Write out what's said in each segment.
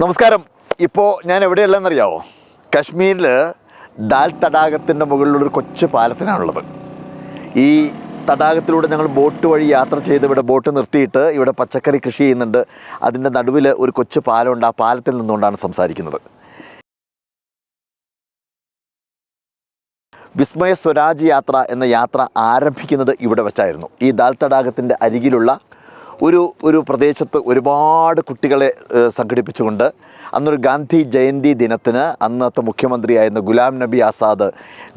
നമസ്കാരം. ഇപ്പോൾ ഞാൻ എവിടെയുള്ളതെന്നറിയാവോ കശ്മീരിൽ ദാൽ തടാകത്തിന്റെ മുകളിലൊരു കൊച്ചു പാലത്തിനാണുള്ളത്. ഈ തടാകത്തിലൂടെ ഞങ്ങൾ ബോട്ട് വഴി യാത്ര ചെയ്ത് ഇവിടെ ബോട്ട് നിർത്തിയിട്ട് ഇവിടെ പച്ചക്കറി കൃഷി ചെയ്യുന്നുണ്ട്. അതിന്റെ നടുവിൽ ഒരു കൊച്ചു പാലമുണ്ട്. ആ പാലത്തിൽ നിന്നുകൊണ്ടാണ് സംസാരിക്കുന്നത്. വിസ്മയ സ്വരാജ് യാത്ര എന്ന യാത്ര ആരംഭിക്കുന്നത് ഇവിടെ വെച്ചായിരുന്നു. ഈ ദാൽ തടാകത്തിന്റെ അരികിലുള്ള ഒരു ഒരു പ്രദേശത്ത് ഒരുപാട് കുട്ടികളെ സംഘടിപ്പിച്ചുകൊണ്ട് അന്നൊരു ഗാന്ധി ജയന്തി ദിനത്തിന് അന്നത്തെ മുഖ്യമന്ത്രിയായിരുന്ന ഗുലാം നബി ആസാദ്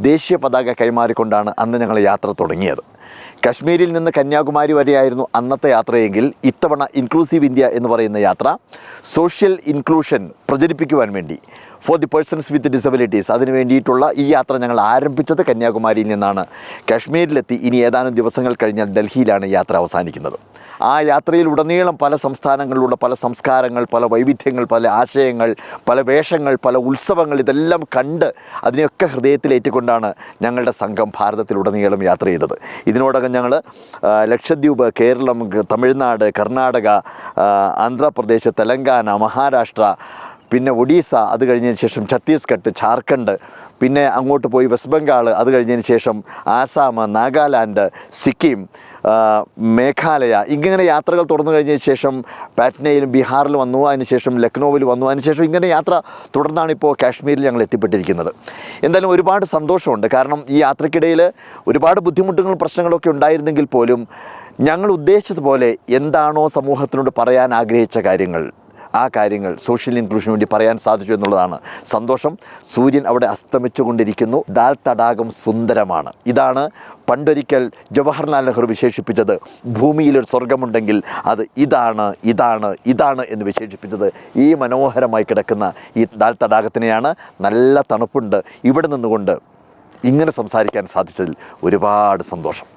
ദേശീയ പതാക കൈമാറിക്കൊണ്ടാണ് അന്ന് ഞങ്ങൾ യാത്ര തുടങ്ങിയത്. കശ്മീരിൽ നിന്ന് കന്യാകുമാരി വരെയായിരുന്നു അന്നത്തെ യാത്രയെങ്കിൽ ഇത്തവണ ഇൻക്ലൂസീവ് ഇന്ത്യ എന്ന് പറയുന്ന യാത്ര സോഷ്യൽ ഇൻക്ലൂഷൻ പ്രചരിപ്പിക്കുവാൻ വേണ്ടി for the persons with disabilities അതിന് വേണ്ടിയിട്ടുള്ള ഈ യാത്ര ഞങ്ങൾ ആരംഭിച്ചത് കന്യാകുമാരിയിൽ നിന്നാണ്. കാശ്മീരിലെത്തി ഇനി ഏതാനും ദിവസങ്ങൾ കഴിഞ്ഞാൽ ഡൽഹിയിലാണ് യാത്ര അവസാനിക്കുന്നത്. ആ യാത്രയിൽ ഉടനീളം പല സംസ്ഥാനങ്ങളിലുള്ള പല സംസ്കാരങ്ങൾ പല വൈവിധ്യങ്ങൾ പല ആശയങ്ങൾ പല വേഷങ്ങൾ പല ഉത്സവങ്ങൾ ഇതെല്ലാം കണ്ട് അതിനെയൊക്കെ ഹൃദയത്തിലേറ്റുകൊണ്ടാണ് ഞങ്ങളുടെ സംഘം ഭാരതത്തിലുടനീളം യാത്ര ചെയ്തത്. ഇതിനോടകം ഞങ്ങൾ ലക്ഷദ്വീപ് കേരളം തമിഴ്നാട് കർണാടക ആന്ധ്രാപ്രദേശ് തെലങ്കാന മഹാരാഷ്ട്ര പിന്നെ ഒഡീസ അത് കഴിഞ്ഞതിന് ശേഷം ഛത്തീസ്ഗഡ് ഝാർഖണ്ഡ് പിന്നെ അങ്ങോട്ട് പോയി വെസ്റ്റ് ബംഗാൾ അത് കഴിഞ്ഞതിന് ശേഷം ആസാം നാഗാലാൻഡ് സിക്കിം മേഘാലയ. ഇങ്ങനെ യാത്രകൾ തുടർന്നു കഴിഞ്ഞതിന് ശേഷം പാറ്റ്നയിലും ബീഹാറിൽ വന്നു അതിനുശേഷം ലക്നൌവിൽ വന്നു അതിനുശേഷം ഇങ്ങനെ യാത്ര തുടർന്നാണ് ഇപ്പോൾ കാശ്മീരിൽ ഞങ്ങൾ എത്തിപ്പെട്ടിരിക്കുന്നത്. എന്തായാലും ഒരുപാട് സന്തോഷമുണ്ട്. കാരണം ഈ യാത്രക്കിടയിൽ ഒരുപാട് ബുദ്ധിമുട്ടുകളും പ്രശ്നങ്ങളൊക്കെ ഉണ്ടായിരുന്നെങ്കിൽ പോലും ഞങ്ങൾ ഉദ്ദേശിച്ചതുപോലെ എന്താണോ സമൂഹത്തിനോട് പറയാൻ ആഗ്രഹിച്ച കാര്യങ്ങൾ ആ കാര്യങ്ങൾ സോഷ്യൽ ഇൻക്ലൂഷന് വേണ്ടി പറയാൻ സാധിച്ചു എന്നുള്ളതാണ്. സന്തോഷം. സൂര്യൻ അവിടെ അസ്തമിച്ചു കൊണ്ടിരിക്കുന്നു ദാൽ തടാകം സുന്ദരമാണ്. ഇതാണ് പണ്ടൊരിക്കൽ ജവഹർലാൽ നെഹ്റു വിശേഷിപ്പിച്ചത്. ഭൂമിയിലൊരു സ്വർഗമുണ്ടെങ്കിൽ അത് ഇതാണ് ഇതാണ് ഇതാണ് എന്ന് വിശേഷിപ്പിച്ചത്. ഈ മനോഹരമായി കിടക്കുന്ന ഈ ദാൽ തടാകത്തിനെയാണ് നല്ല തണുപ്പുണ്ട്. ഇവിടെ നിന്നുകൊണ്ട് ഇങ്ങനെ സംസാരിക്കാൻ സാധിച്ചതിൽ ഒരുപാട് സന്തോഷം.